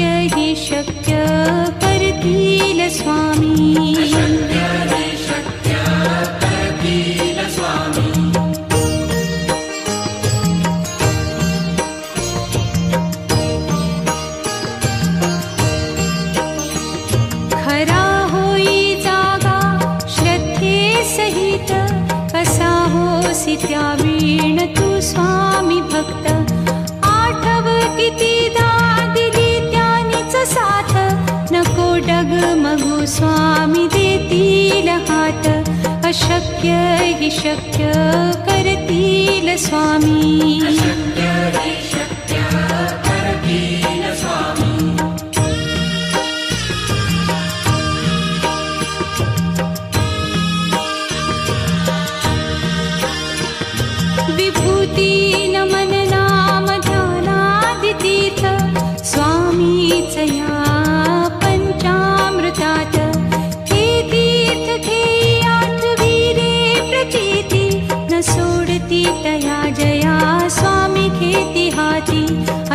शक्य हि शक्य परतील परकीलस्वामी स्वामी देतील हात अशक्य हि शक्य करतील स्वामी.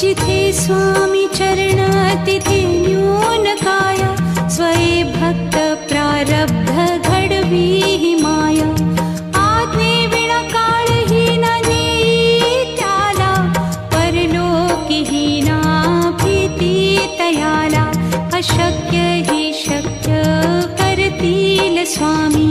जिथे स्वामी चरणातिथिन्यूनकाय स्वये भक्त प्रारब्ध घडवीः माया। आज्ञे विणा भक्तप्रारब्धगढवी माय आत्मेवणकालहीना दीत्याला परलोकिहीनाप्रीति तयाला। अशक्य हि शक्य करतील स्वामी।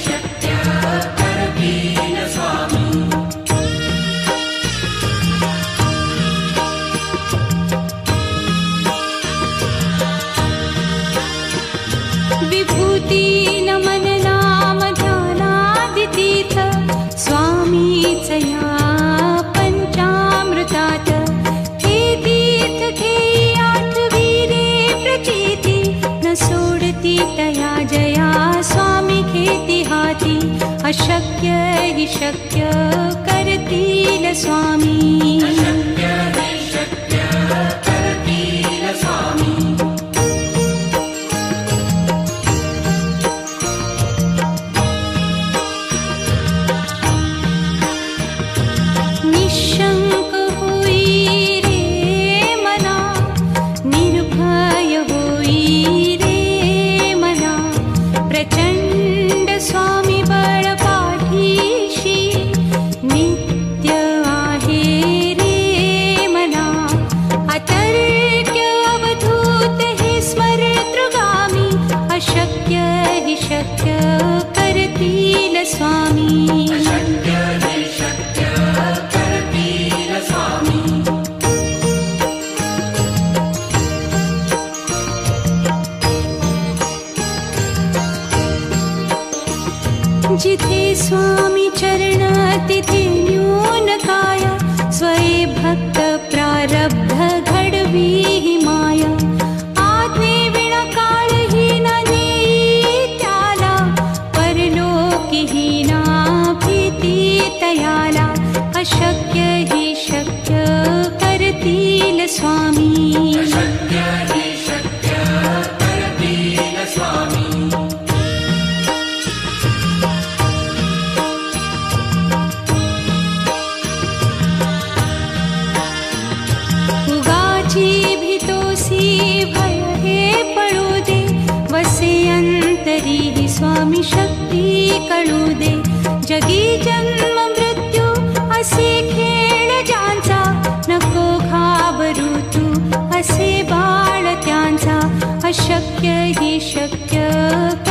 शक्य करतील स्वामी तयाला अशक्य हि शक्य करतील स्वामी। स्वामी शक्ती कळू दे जगी जन्म मृत्यू असे नको घाबरू तू असे बाळ त्यांचा अशक्य ही शक्य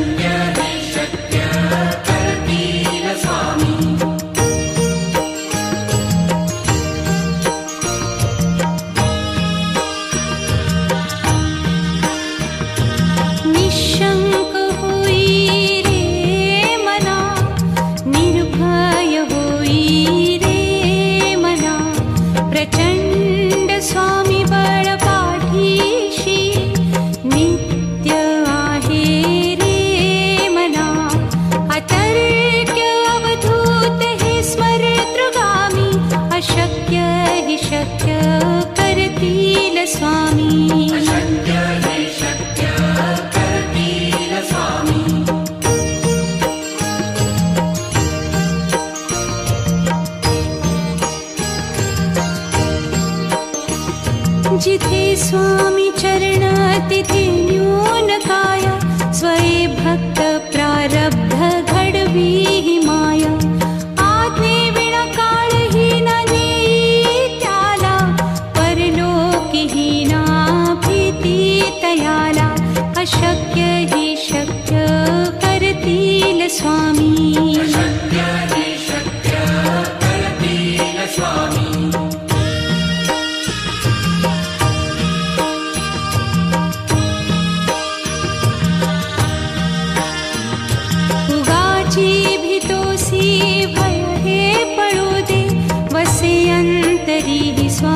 जिथे स्वामी भक्त प्रारब्ध घडवी हि माया। आज्ञे विण काळहीन नेई त्याला परलोकीहीना भीती तयाला अशक्य हि शक्य करतील स्वामी। उगाची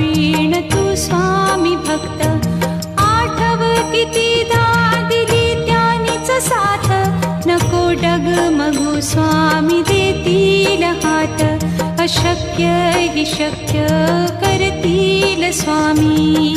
वीण तू स्वामी भक्त। त्यानीच साथ। नको डग स्वामी देतील हात। अशक्य हि शक्य करतील स्वामी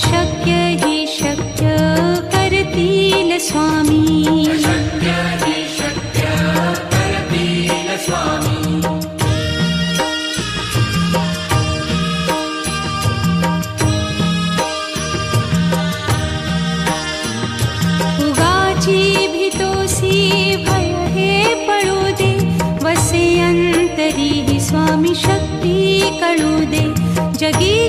अशक्य हि शक्य करतील स्वामी। उगाची भीतोसी भय हे पळू दे वसे अंतरी ही स्वामी शक्ती कळू दे। जगी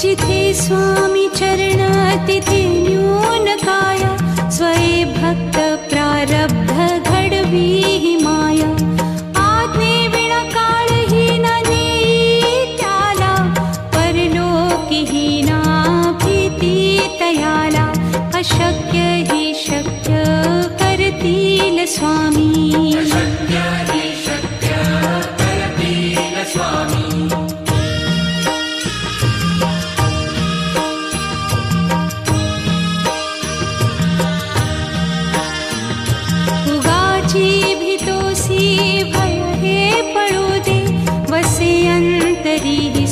जिथे स्वामी चरणातिथिन्यूनकाय स्वये भक्त प्रारब्ध घडवी भक्तप्रारब्धवी माय। आग्ने विणाकालहीना नीत्याला परलोकिहीना भीती तयाला अशक्य हि शक्य परति न स्वामी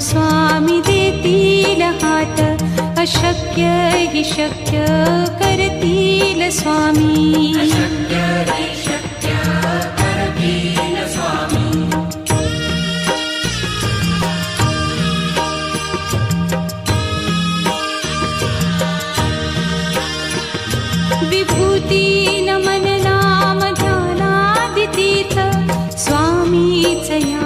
स्वामी देतिल हाट अशक्य करतील स्वामी. विभूति न ध्यानादितीर्थ स्वामी च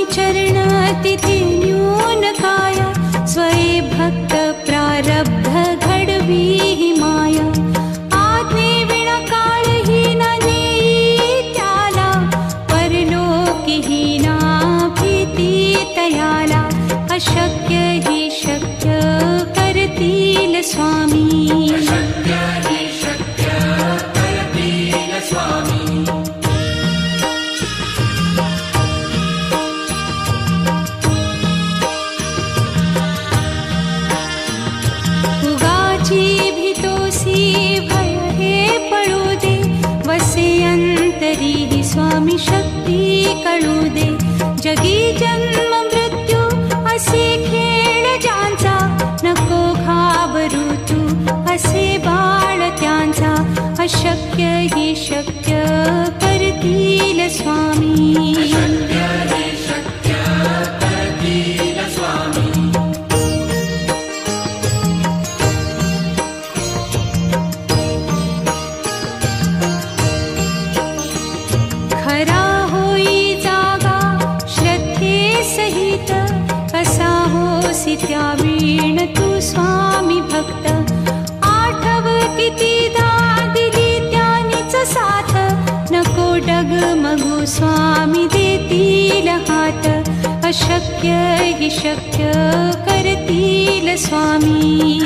स्वामी शक्यैः शक्य करतील स्वामी।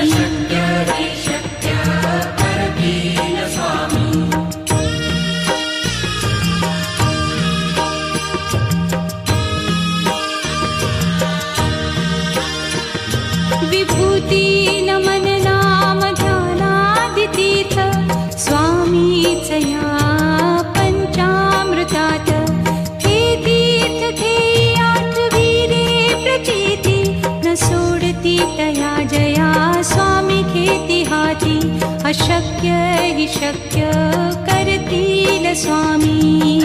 तया जया स्वामी केतिहाी अशक्य हि शक्य करतील न स्वामी